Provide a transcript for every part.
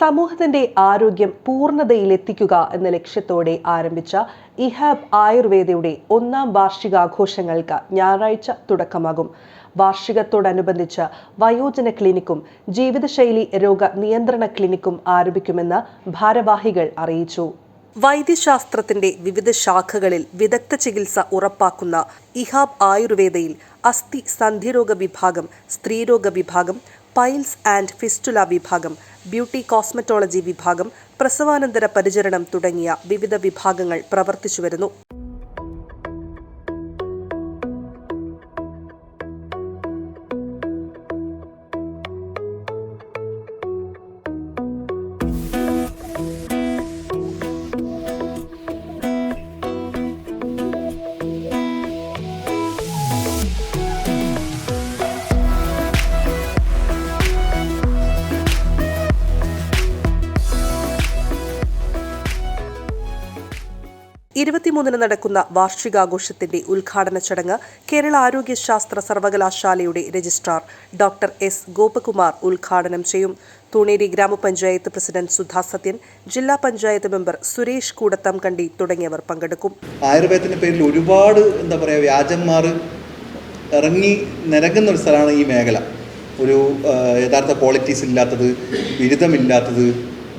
സമൂഹത്തിന്റെ ആരോഗ്യം പൂർണതയിലെത്തിക്കുക എന്ന ലക്ഷ്യത്തോടെ ആരംഭിച്ച ഇഹാബ് ആയുർവേദയുടെ ഒന്നാം വാർഷികാഘോഷങ്ങൾക്ക് ഞായറാഴ്ച തുടക്കമാകും. വാർഷികത്തോടനുബന്ധിച്ച് വയോജന ക്ലിനിക്കും ജീവിതശൈലി രോഗ നിയന്ത്രണ ക്ലിനിക്കും ആരംഭിക്കുമെന്ന് ഭാരവാഹികൾ അറിയിച്ചു. വൈദ്യശാസ്ത്രത്തിന്റെ വിവിധ ശാഖകളിൽ വിദഗ്ധ ചികിത്സ ഉറപ്പാക്കുന്ന ഇഹാബ് ആയുർവേദയിൽ അസ്ഥി സന്ധിരോഗ വിഭാഗം സ്ത്രീരോഗ വിഭാഗം പൈൽസ് ആൻഡ് ഫിസ്റ്റുല വിഭാഗം ബ്യൂട്ടി കോസ്മറ്റോളജി വിഭാഗം പ്രസവാനന്തര പരിചരണം തുടങ്ങിയ വിവിധ വിഭാഗങ്ങൾ പ്രവർത്തിച്ചു വരുന്നു ഇരുപത്തിമൂന്നിന് നടക്കുന്ന വാർഷികാഘോഷത്തിന്റെ ഉദ്ഘാടന ചടങ്ങ് കേരള ആരോഗ്യശാസ്ത്ര സർവകലാശാലയുടെ രജിസ്ട്രാർ ഡോക്ടർ എസ്. ഗോപകുമാർ ഉദ്ഘാടനം ചെയ്യും. തുണേരി ഗ്രാമപഞ്ചായത്ത് പ്രസിഡന്റ് സുധാ സത്യൻ ജില്ലാ പഞ്ചായത്ത് മെമ്പർ സുരേഷ് കൂടത്തം കണ്ടി തുടങ്ങിയവർ പങ്കെടുക്കും. ആയുർവേദത്തിന്റെ പേരിൽ ഒരുപാട് എന്താ പറയുക വ്യാജന്മാർ ഇറങ്ങി നിരങ്ങുന്ന ഒരു സ്ഥലമാണ് ഈ മേഖല. ഒരു യഥാർത്ഥ ക്വാളിറ്റീസ് ഇല്ലാത്തത് ബിരുദമില്ലാത്തത്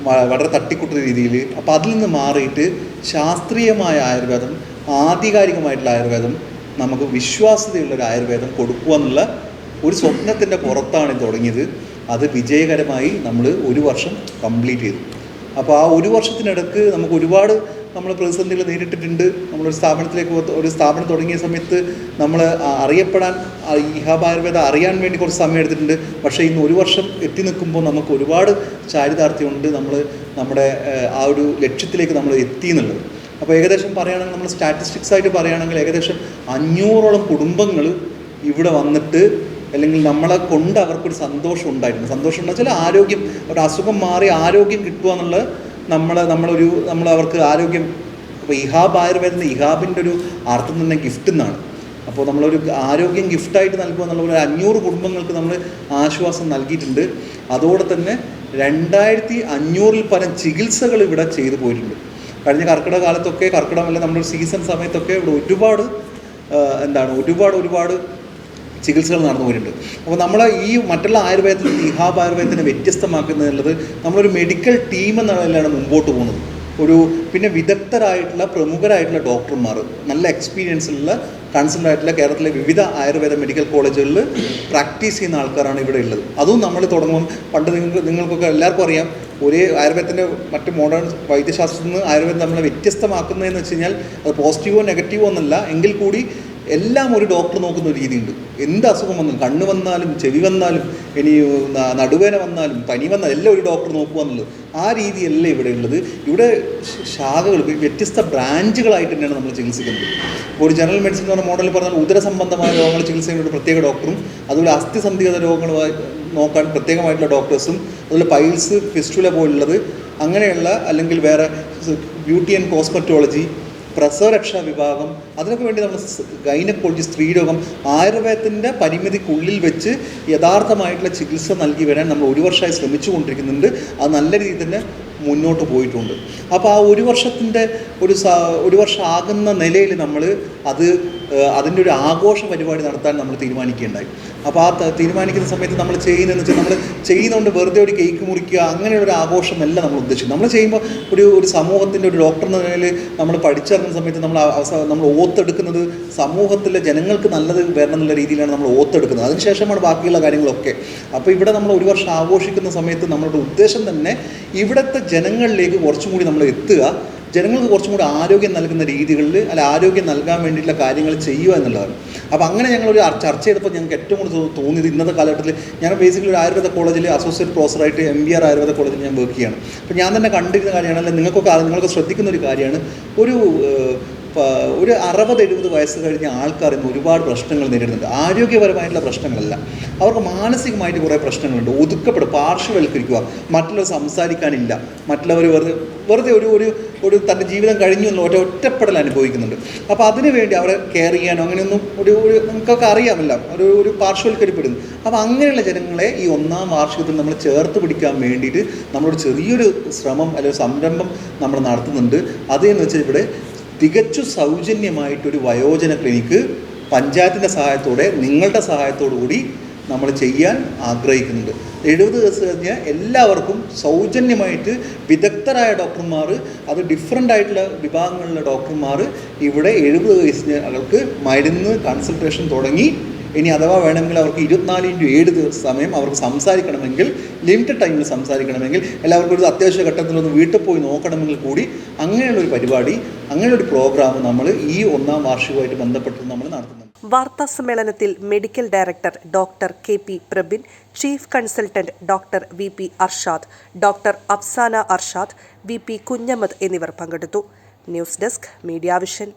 വളരെ തട്ടിക്കുട്ട രീതിയിൽ അപ്പോൾ അതിൽ നിന്ന് മാറിയിട്ട് ശാസ്ത്രീയമായ ആയുർവേദം ആധികാരികമായിട്ടുള്ള ആയുർവേദം നമുക്ക് വിശ്വാസ്യതയുള്ള ഒരു ആയുർവേദം കൊടുക്കുക എന്നുള്ള ഒരു സ്വപ്നത്തിന്റെ പുറത്താണ് തുടങ്ങിയത്. അത് വിജയകരമായി നമ്മൾ ഒരു വർഷം കംപ്ലീറ്റ് ചെയ്തു. അപ്പോൾ ആ ഒരു വർഷത്തിനിടക്ക് നമുക്ക് ഒരുപാട് നമ്മൾ പ്രതിസന്ധികൾ നേരിട്ടിട്ടുണ്ട്. നമ്മളൊരു സ്ഥാപനത്തിലേക്ക് ഒരു സ്ഥാപനം തുടങ്ങിയ സമയത്ത് നമ്മൾ അറിയപ്പെടാൻ ഇഹാബ് ആയുർവേദ അറിയാൻ വേണ്ടി കുറച്ച് സമയം എടുത്തിട്ടുണ്ട് പക്ഷേ ഇന്ന് ഒരു വർഷം എത്തി നിൽക്കുമ്പോൾ നമുക്ക് ഒരുപാട് ചാരിതാർത്ഥ്യമുണ്ട് നമ്മൾ നമ്മുടെ ആ ഒരു ലക്ഷ്യത്തിലേക്ക് നമ്മൾ എത്തി എന്നുള്ളത്. അപ്പോൾ ഏകദേശം പറയുകയാണെങ്കിൽ നമ്മൾ സ്റ്റാറ്റിസ്റ്റിക്സ് ആയിട്ട് പറയുകയാണെങ്കിൽ ഏകദേശം അഞ്ഞൂറോളം കുടുംബങ്ങൾ ഇവിടെ വന്നിട്ട് അല്ലെങ്കിൽ നമ്മളെ കൊണ്ട് അവർക്കൊരു സന്തോഷം ഉണ്ടായിരുന്നു. സന്തോഷം എന്ന് വെച്ചാൽ ആരോഗ്യം ഒരു അസുഖം മാറി ആരോഗ്യം കിട്ടുക എന്നുള്ളത് നമ്മൾ നമ്മളൊരു നമ്മൾ അവർക്ക് ആരോഗ്യം അപ്പോൾ ഇഹാബ് ആയുർവേദം ഇഹാബിന്റെ ഒരു അർത്ഥം തന്നെ ഗിഫ്റ്റ് എന്നാണ്. അപ്പോൾ നമ്മളൊരു ആരോഗ്യം ഗിഫ്റ്റായിട്ട് നൽകുക എന്നുള്ള ഒരു അഞ്ഞൂറ് കുടുംബങ്ങൾക്ക് നമ്മൾ ആശ്വാസം നൽകിയിട്ടുണ്ട്. അതോടെ തന്നെ രണ്ടായിരത്തി അഞ്ഞൂറിൽ പരം ചികിത്സകൾ ഇവിടെ ചെയ്തു പോയിട്ടുണ്ട്. കഴിഞ്ഞ കർക്കിടക കാലത്തൊക്കെ കർക്കിടകമല്ല നമ്മുടെ സീസൺ സമയത്തൊക്കെ ഇവിടെ ഒരുപാട് എന്താണ് ഒരുപാട് ഒരുപാട് ചികിത്സകൾ നടന്നു പോയിട്ടുണ്ട്. അപ്പോൾ നമ്മൾ ഈ മറ്റുള്ള ആയുർവേദത്തിൽ നിന്ന് ഇഹാബ് ആയുർവേദത്തിനെ വ്യത്യസ്തമാക്കുന്നതിനുള്ളത് നമ്മളൊരു മെഡിക്കൽ ടീം എന്ന നിലയിലാണ് മുമ്പോട്ട് പോകുന്നത്. ഒരു പിന്നെ വിദഗ്ധരായിട്ടുള്ള പ്രമുഖരായിട്ടുള്ള ഡോക്ടർമാർ നല്ല എക്സ്പീരിയൻസ് ഉള്ള കൺസൾട്ട് ആയിട്ടുള്ള കേരളത്തിലെ വിവിധ ആയുർവേദ മെഡിക്കൽ കോളേജുകളിൽ പ്രാക്ടീസ് ചെയ്യുന്ന ആൾക്കാരാണ് ഇവിടെ ഉള്ളത്. അതും നമ്മൾ തുടങ്ങും പണ്ട് നിങ്ങൾക്ക് നിങ്ങൾക്കൊക്കെ എല്ലാവർക്കും അറിയാം ഒരേ ആയുർവേദത്തിന്റെ മറ്റ് മോഡേൺ വൈദ്യശാസ്ത്രത്തിൽ നിന്ന് ആയുർവേദം നമ്മളെ വ്യത്യസ്തമാക്കുന്നതെന്ന് വെച്ച് കഴിഞ്ഞാൽ അത് പോസിറ്റീവോ നെഗറ്റീവോ എന്നല്ല എങ്കിൽ കൂടി എല്ലാം ഒരു ഡോക്ടർ നോക്കുന്ന ഒരു രീതിയുണ്ട്. എന്ത് അസുഖം വന്നാലും കണ്ണ് വന്നാലും ചെവി വന്നാലും ഇനി നടുവേന വന്നാലും പനി വന്നാലും എല്ലാം ഒരു ഡോക്ടർ നോക്കുക എന്നുള്ളത്. ആ രീതിയല്ല ഇവിടെ ഉള്ളത്. ഇവിടെ ശാഖകൾ വ്യ- വ്യത്യസ്ത ബ്രാഞ്ചുകളായിട്ട് തന്നെയാണ് നമ്മൾ ചികിത്സിക്കുന്നത്. ഒരു ജനറൽ മെഡിസിൻ എന്ന് പറഞ്ഞ മോഡലിൽ പറഞ്ഞാൽ ഉദര സംബന്ധമായ രോഗങ്ങൾ ചികിത്സ ചെയ്യുന്ന ഒരു പ്രത്യേക ഡോക്ടറും അതുപോലെ അസ്ഥിസന്ധിഗത രോഗങ്ങളുമായി നോക്കാൻ പ്രത്യേകമായിട്ടുള്ള ഡോക്ടേഴ്സും അതുപോലെ പൈൽസ് ഫിസ്റ്റുല പോലുള്ളത് അങ്ങനെയുള്ള അല്ലെങ്കിൽ വേറെ ബ്യൂട്ടി ആൻഡ് കോസ്മെറ്റോളജി പ്രസവരക്ഷാ വിഭാഗം അതിനൊക്കെ വേണ്ടി നമ്മൾ ഗൈനക്കോളജി സ്ത്രീരോഗം ആയുർവേദത്തിന്റെ പരിമിതിക്കുള്ളിൽ വെച്ച് യഥാർത്ഥമായിട്ടുള്ള ചികിത്സ നൽകി വരാൻ നമ്മൾ ഒരു വർഷമായി ശ്രമിച്ചുകൊണ്ടിരിക്കുന്നുണ്ട്. അത് നല്ല രീതിയിൽ തന്നെ മുന്നോട്ട് പോയിട്ടുണ്ട്. അപ്പോൾ ആ ഒരു വർഷത്തിന്റെ ഒരു ഒരു വർഷം ആകുന്ന നിലയിൽ നമ്മൾ അത് അതിന്റെ ഒരു ആഘോഷ പരിപാടി നടത്താൻ നമ്മൾ തീരുമാനിക്കുകയുണ്ടായി. അപ്പോൾ ആ തീരുമാനിക്കുന്ന സമയത്ത് നമ്മൾ ചെയ്യുന്നതെന്ന് വെച്ചാൽ നമ്മൾ ചെയ്യുന്നതുകൊണ്ട് വെറുതെ ഒരു കേക്ക് മുറിക്കുക അങ്ങനെയുള്ള ഒരു ആഘോഷമല്ല നമ്മൾ ഉദ്ദേശിക്കുന്നത് നമ്മൾ ചെയ്യുമ്പോൾ ഒരു ഒരു സമൂഹത്തിന്റെ ഒരു ഡോക്ടർ എന്ന നിലയിൽ നമ്മൾ പഠിച്ചിറങ്ങുന്ന സമയത്ത് നമ്മൾ നമ്മൾ ഓത്തെടുക്കുന്നത് സമൂഹത്തിലെ ജനങ്ങൾക്ക് നല്ലത് വരണം എന്നുള്ള രീതിയിലാണ് നമ്മൾ ഓത്തെടുക്കുന്നത്. അതിനുശേഷമാണ് ബാക്കിയുള്ള കാര്യങ്ങളൊക്കെ. അപ്പോൾ ഇവിടെ നമ്മൾ ഒരു വർഷം ആഘോഷിക്കുന്ന സമയത്ത് നമ്മളുടെ ഉദ്ദേശം തന്നെ ഇവിടുത്തെ ജനങ്ങളിലേക്ക് കുറച്ചും കൂടി നമ്മൾ എത്തുക ജനങ്ങൾക്ക് കുറച്ചും കൂടി ആരോഗ്യം നൽകുന്ന രീതികളിൽ അല്ല ആരോഗ്യം നൽകാൻ വേണ്ടിയിട്ടുള്ള കാര്യങ്ങൾ ചെയ്യുക എന്നുള്ളതാണ്. അപ്പോൾ അങ്ങനെ ഞങ്ങളൊരു ചർച്ച ചെയ്തപ്പോൾ ഞങ്ങൾക്ക് ഏറ്റവും കൂടുതൽ തോന്നിയത് ഇന്നത്തെ കാലഘട്ടത്തിൽ ഞാൻ ബേസിക്കലി ഒരു ആയുർവേദ കോളേജിൽ അസോസിയേറ്റ് പ്രൊഫസറായിട്ട് എം ബി ആർ ആയുർവേദ കോളേജിൽ ഞാൻ വർക്ക് ചെയ്യാണ് അപ്പോൾ ഞാൻ തന്നെ കണ്ടിരുന്ന കാര്യമാണ് അല്ലെങ്കിൽ നിങ്ങൾക്കൊക്കെ നിങ്ങൾക്ക് ശ്രദ്ധിക്കുന്ന ഒരു കാര്യമാണ്. ഒരു ഒരു അറുപത് എഴുപത് വയസ്സ് കഴിഞ്ഞ ആൾക്കാർ ഇന്ന് ഒരുപാട് പ്രശ്നങ്ങൾ നേരിടുന്നുണ്ട്. ആരോഗ്യപരമായിട്ടുള്ള പ്രശ്നങ്ങളല്ല. അവർക്ക് മാനസികമായിട്ട് കുറേ പ്രശ്നങ്ങളുണ്ട്. ഒതുക്കപ്പെടും പാർശ്വവൽക്കരിക്കുക മറ്റുള്ളവർ സംസാരിക്കാനില്ല. മറ്റുള്ളവർ വെറുതെ വെറുതെ ഒരു ഒരു ഒരു തന്റെ ജീവിതം കഴിഞ്ഞു എന്നുള്ള ഒറ്റ ഒറ്റപ്പെടൽ അനുഭവിക്കുന്നുണ്ട്. അപ്പോൾ അതിനുവേണ്ടി അവരെ കെയർ ചെയ്യാനോ അങ്ങനെയൊന്നും ഒരു ഒരു നമുക്കൊക്കെ അറിയാമല്ല. ഒരു ഒരു പാർശ്വവൽക്കരിപ്പെടുന്നു. അപ്പോൾ അങ്ങനെയുള്ള ജനങ്ങളെ ഈ ഒന്നാം വാർഷികത്തിൽ നമ്മൾ ചേർത്ത് പിടിക്കാൻ വേണ്ടിയിട്ട് നമ്മളൊരു ചെറിയൊരു ശ്രമം അല്ലെങ്കിൽ സംരംഭം നമ്മൾ നടത്തുന്നുണ്ട്. അതെന്ന് വെച്ചാൽ ഇവിടെ തികച്ചു സൗജന്യമായിട്ടൊരു വയോജന ക്ലിനിക്ക് പഞ്ചായത്തിന്റെ സഹായത്തോടെ നിങ്ങളുടെ സഹായത്തോടു കൂടി നമ്മൾ ചെയ്യാൻ ആഗ്രഹിക്കുന്നുണ്ട്. എഴുപത് ദിവസം കഴിഞ്ഞാൽ എല്ലാവർക്കും സൗജന്യമായിട്ട് വിദഗ്ധരായ ഡോക്ടർമാർ അത് ഡിഫറെന്റ് ആയിട്ടുള്ള വിഭാഗങ്ങളിലെ ഡോക്ടർമാർ ഇവിടെ എഴുപത് വയസ്സിന് അവർക്ക് മരുന്ന് കൺസൾട്ടേഷൻ തുടങ്ങി ഇനി അഥവാ വേണമെങ്കിൽ അവർക്ക് ഇരുപത്തിനാല് ഇന്റു ഏഴ് സമയം അവർക്ക് സംസാരിക്കണമെങ്കിൽ ലിമിറ്റഡ് ടൈമിൽ സംസാരിക്കണമെങ്കിൽ എല്ലാവർക്കും ഒരു അത്യാവശ്യ ഘട്ടത്തിൽ ഒന്ന് വീട്ടിൽ പോയി നോക്കണമെങ്കിൽ കൂടി അങ്ങനെയുള്ളൊരു പരിപാടി അങ്ങനെയൊരു പ്രോഗ്രാം നമ്മൾ ഈ ഒന്നാം വാർഷികമായിട്ട് ബന്ധപ്പെട്ട് നമ്മൾ നടത്തുന്നുണ്ട്. വാർത്താ സമ്മേളനത്തിൽ medical director doctor K P Prabin chief consultant doctor V P Arshad doctor Afsana Arshad V P Kunhammad എന്നിവർ പങ്കെടുത്തു. News desk media vision.